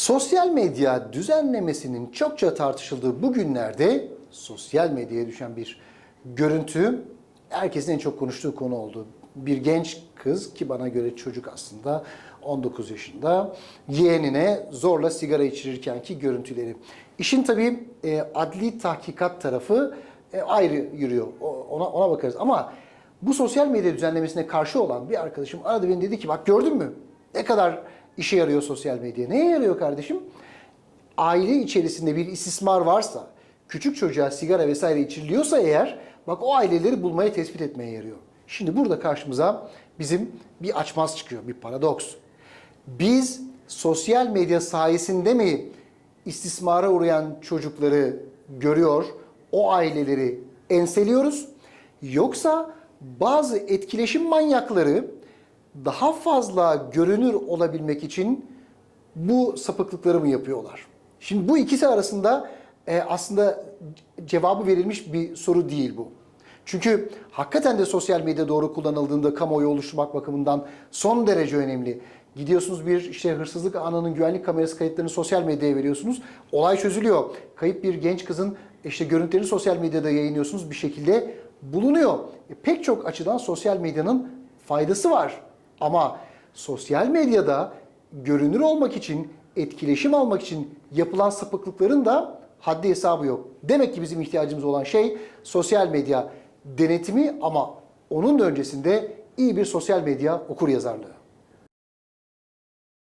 Sosyal medya düzenlemesinin çokça tartışıldığı bu günlerde sosyal medyaya düşen bir görüntü herkesin en çok konuştuğu konu oldu. Bir genç kız ki bana göre çocuk aslında 19 yaşında yeğenine zorla sigara içirirkenki görüntüleri. İşin tabii e, adli tahkikat tarafı e, ayrı yürüyor. O- Ona, ona bakarız ama bu sosyal medya düzenlemesine karşı olan bir arkadaşım aradı beni dedi ki bak gördün mü ne kadar işe yarıyor sosyal medya. Neye yarıyor kardeşim? Aile içerisinde bir istismar varsa, küçük çocuğa sigara vesaire içiriliyorsa eğer bak o aileleri bulmaya tespit etmeye yarıyor. Şimdi burada karşımıza bizim bir açmaz çıkıyor, bir paradoks. Biz sosyal medya sayesinde mi istismara uğrayan çocukları görüyor, o aileleri enseliyoruz? Yoksa bazı etkileşim manyakları daha fazla görünür olabilmek için bu sapıklıkları mı yapıyorlar? Şimdi bu ikisi arasında e, aslında cevabı verilmiş bir soru değil bu. Çünkü hakikaten de sosyal medya doğru kullanıldığında kamuoyu oluşturmak bakımından son derece önemli. Gidiyorsunuz bir işte hırsızlık anının güvenlik kamerası kayıtlarını sosyal medyaya veriyorsunuz. Olay çözülüyor. Kayıp bir genç kızın işte görüntülerini sosyal medyada yayınlıyorsunuz bir şekilde bulunuyor. E, pek çok açıdan sosyal medyanın faydası var. Ama sosyal medyada görünür olmak için, etkileşim almak için yapılan sapıklıkların da haddi hesabı yok. Demek ki bizim ihtiyacımız olan şey sosyal medya denetimi ama onun da öncesinde iyi bir sosyal medya okur yazarlığı.